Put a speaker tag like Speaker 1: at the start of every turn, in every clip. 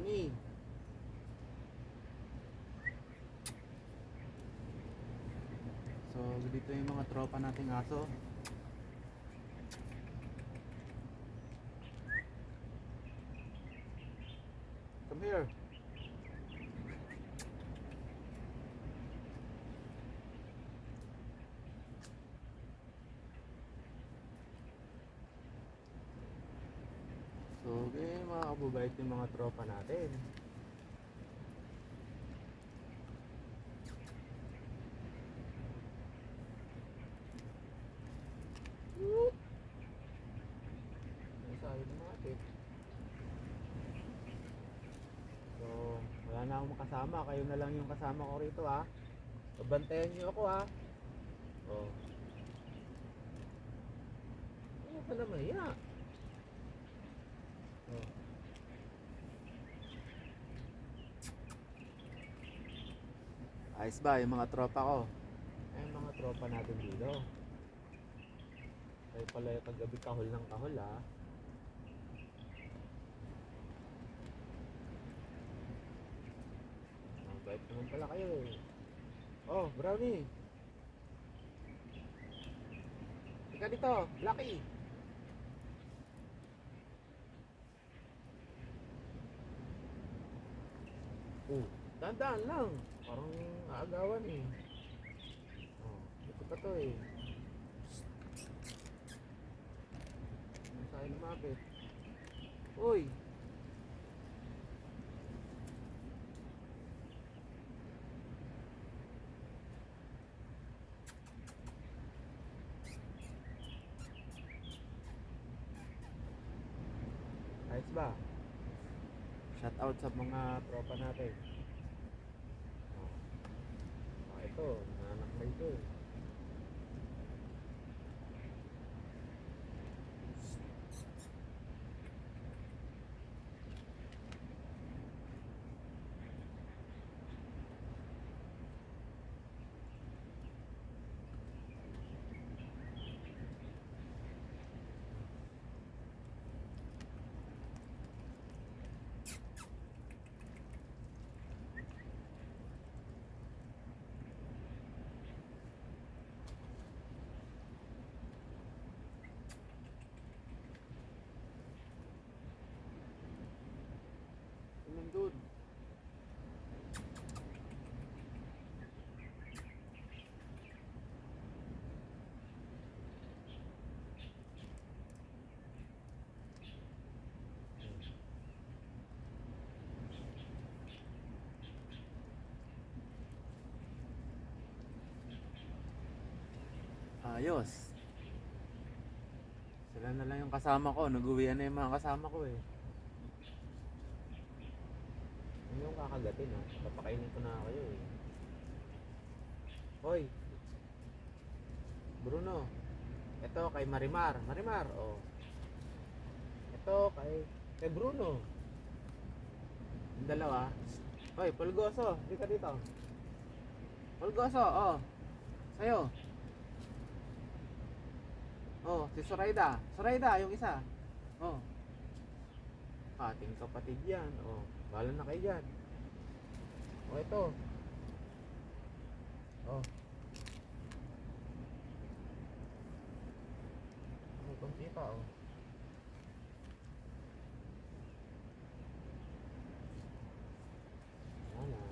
Speaker 1: Brownie. So, dito yung mga tropa nating aso. Come here. So, ganyan yung mga tropa natin. Sayo ng mga tip. So, wala na akong makasama. Kayo na lang yung kasama ko rito ha. Babantayan niyo ako ha. Oh. Ano ka naman ya? Ayos ba yung mga tropa ko? Ay, yung mga tropa natin dito. Kayo pala yung kagabi kahol ng kahol ha. Ang bait naman pala kayo eh. Oh, Brownie. Ika dito, Lucky. Oh, dahan lang. Parang aagawan eh. Oh, ito pa to eh. Ano sa'yo lumapit? Uy! Ayos ba? Shout out sa mga tropa natin. Oh. Ah, ito, nanak na ito eh. Nandun. Ayos. Sila na lang yung kasama ko. Nag-uwian na yung mga kasama ko eh. Ano yung kakagatin ha? Papakainin ko na kayo eh. Hoy! Bruno. Ito kay Marimar. Marimar, oh. Ito kay kay Bruno. Yung dalawa. Hoy, Pulgoso, di ka dito. Pulgoso, oh. Sa'yo. Oh, si Soraida. Soraida, yung isa. Oh. Ating kapatid yan. Oh, bahala na kayo dyan. Oh, ito. Oh. May kunti pa, oh. Wala.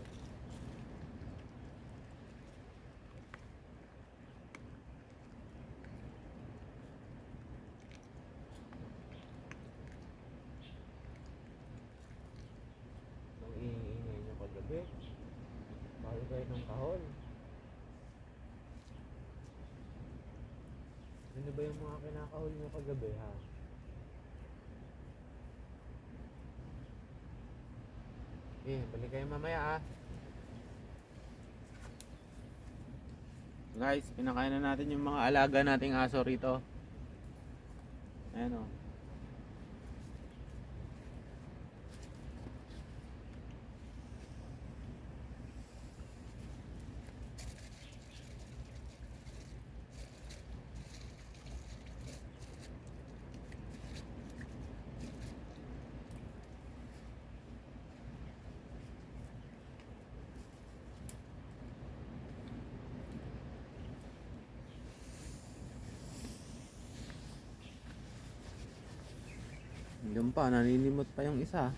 Speaker 1: Ang ingay niyo kagabi. Bago kayo ng kahon. Ano ba yung mga kinakahol niyo kagabi ha? Eh, balik kayo mamaya ah. Guys, pinakain na natin yung mga alaga nating aso rito. Ayan o. Diyan pa, naninimot pa yung isa.